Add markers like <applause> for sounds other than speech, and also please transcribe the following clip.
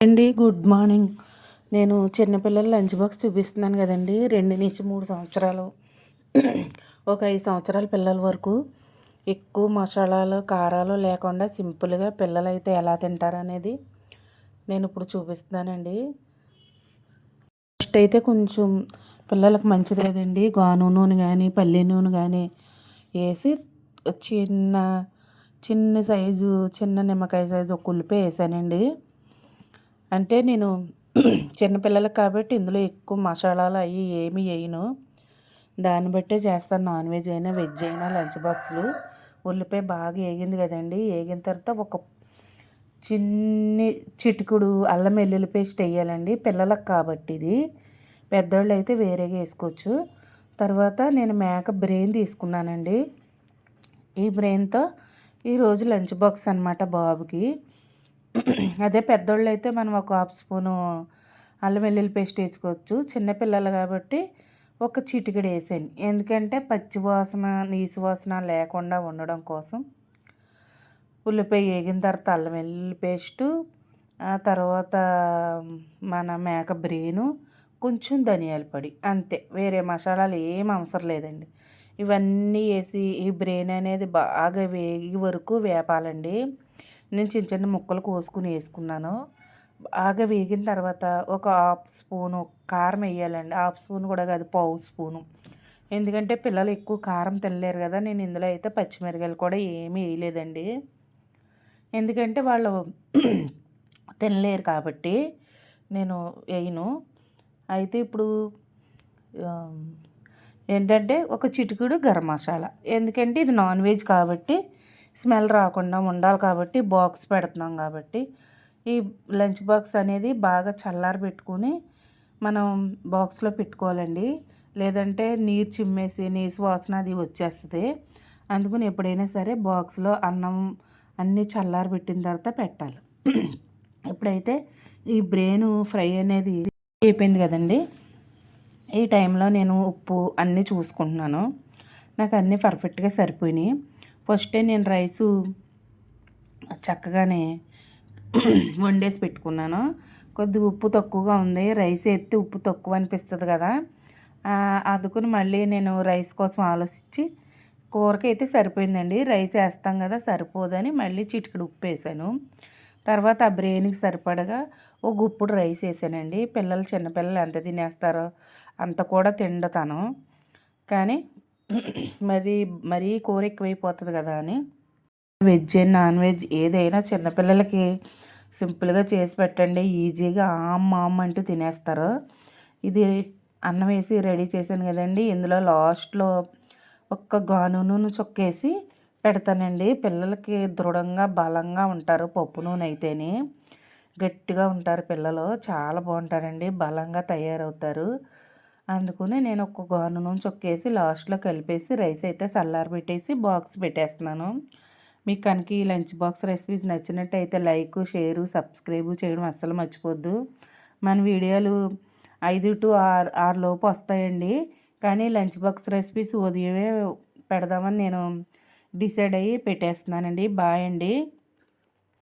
అండి good morning నేను చిన్నపిల్లల లంచ్ బాక్స్ చూపిస్తున్నాను కదండి. రెండు నుంచి మూడు సంవత్సరాలు. ఒక ఐదు సంవత్సరాల పిల్లల వరకు ఎక్కువ మసాలాలు కారాలు లేకుండా సింపుల్గా పిల్లలు అయితే ఎలా తింటారనేది నేను ఇప్పుడు చూపిస్తున్నానండి. ఫస్ట్ అయితే కొంచెం పిల్లలకు మంచిది కదండి. గాను నూనె కానీ పల్లి నూనె కానీ వేసి చిన్న చిన్న సైజు చిన్న నిమ్మకాయ సైజు ఒక ఉల్లిపాయ వేసానండి. అంటే నేను <clears throat> చిన్నపిల్లలకు కాబట్టి ఇందులో ఎక్కువ మసాలాలు అవి ఏమి వేయను. దాన్ని బట్టే చేస్తాను. నాన్ వెజ్ అయినా వెజ్ అయినా లంచ్ బాక్సులు. ఉల్లిపాయ బాగా వేగింది కదండి. వేగిన తర్వాత ఒక చిన్ని చిటికుడు అల్లం వెల్లుల్లి పేస్ట్ వేయాలండి. పిల్లలకు కాబట్టి ఇది. పెద్దోళ్ళు అయితే వేరేగా వేసుకోవచ్చు. తర్వాత నేను మేక బ్రెయిన్ తీసుకున్నానండి. ఈ బ్రెయిన్తో ఈరోజు లంచ్ బాక్స్ అనమాట బాబుకి. అదే పెద్దోళ్ళు అయితే మనం ఒక హాఫ్ స్పూను అల్లం వెల్లుల్లి పేస్ట్ వేసుకోవచ్చు. చిన్నపిల్లలు కాబట్టి ఒక చిటికెడు వేసాను ఎందుకంటే పచ్చి వాసన నీసు వాసన లేకుండా ఉండడం కోసం ఉల్లిపాయ వేగిన తర్వాత అల్లం వెల్లుల్లి పేస్టు ఆ తర్వాత మన మేక బ్రెయిను కొంచెం ధనియాల పొడి అంతే. వేరే మసాలాలు ఏం అవసరం లేదండి. ఇవన్నీ వేసి ఈ బ్రెయిన్ అనేది బాగా వేగి వరకు వేపాలండి. నేను చిన్న చిన్న ముక్కలు కోసుకుని వేసుకున్నాను. బాగా వేగిన తర్వాత ఒక హాఫ్ స్పూను కారం వేయాలండి. హాఫ్ స్పూన్ కూడా కాదు పావు స్పూను. ఎందుకంటే పిల్లలు ఎక్కువ కారం తినలేరు కదా నేను ఇందులో అయితే పచ్చిమిరకాయలు కూడా ఏమీ వేయలేదండి. ఎందుకంటే వాళ్ళు <clears throat> తినలేరు కాబట్టి నేను వేయను. అయితే ఇప్పుడు ఏంటంటే ఒక చిటికుడు గరం మసాలా. ఎందుకంటే ఇది నాన్ వెజ్ కాబట్టి స్మెల్ రాకుండా ఉండాలి కాబట్టి బాక్స్ పెడుతున్నాం కాబట్టి. ఈ లంచ్ బాక్స్ అనేది బాగా చల్లారి పెట్టుకుని మనం బాక్స్లో పెట్టుకోవాలండి. లేదంటే నీరు చిమ్మేసి నీసు వాసన అది వచ్చేస్తుంది. అందుకని ఎప్పుడైనా సరే బాక్స్లో అన్నం అన్నీ చల్లారి పెట్టిన తర్వాత పెట్టాలి. ఇప్పుడైతే ఈ బ్రెయిన్ ఫ్రై అనేది అయిపోయింది కదండి ఈ టైంలో నేను ఉప్పు అన్నీ చూసుకుంటున్నాను. నాకు అన్నీ పర్ఫెక్ట్గా సరిపోయినాయి. ఫస్ట్ నేను రైసు చక్కగానే వండేసి పెట్టుకున్నాను. కొద్దిగా ఉప్పు తక్కువగా ఉంది. రైస్ ఎత్తి ఉప్పు తక్కువ అనిపిస్తుంది కదా. అందుకుని మళ్ళీ నేను రైస్ కోసం ఆలోచించి కూరకి అయితే సరిపోయిందండి. రైస్ వేస్తాం కదా సరిపోదని మళ్ళీ చిటికెడు ఉప్పు వేసాను. తర్వాత ఆ బ్రెయిన్కి సరిపడగా ఒక గుప్పుడు రైస్ వేసానండి. పిల్లలు చిన్నపిల్లలు ఎంత తినేస్తారో అంత కూడా తిండతాను. కానీ మరి మరీ కూర ఎక్కువైపోతుంది కదా అని. వెజ్ నాన్ వెజ్ ఏదైనా చిన్నపిల్లలకి సింపుల్గా చేసి పెట్టండి. ఈజీగా ఆమ్ ఆమ్ అంటూ తినేస్తారు. ఇది అన్నం వేసి రెడీ చేశాను కదండి. ఇందులో లాస్ట్లో ఒక్క గాను నూనె చొక్కేసి పెడతానండి. పిల్లలకి దృఢంగా బలంగా ఉంటారు పప్పు నూనె అయితేనే. గట్టిగా ఉంటారు పిల్లలు. చాలా బాగుంటారండి. బలంగా తయారవుతారు. అందుకుని నేను ఒక గోను నుంచి చొక్కేసి లాస్ట్లో కలిపేసి రైస్ అయితే చల్లారి పెట్టేసి బాక్స్ పెట్టేస్తున్నాను. మీకు కనుక ఈ లంచ్ బాక్స్ రెసిపీస్ నచ్చినట్టయితే లైక్ షేరు సబ్స్క్రైబ్ చేయడం అస్సలు మర్చిపోద్దు. మన వీడియోలు ఐదు టు ఆరు ఆరు లోపు వస్తాయండి. కానీ లంచ్ బాక్స్ రెసిపీస్ ఉదయమే పెడదామని నేను డిసైడ్ అయ్యి పెట్టేస్తున్నానండి. బాయ్ అండి.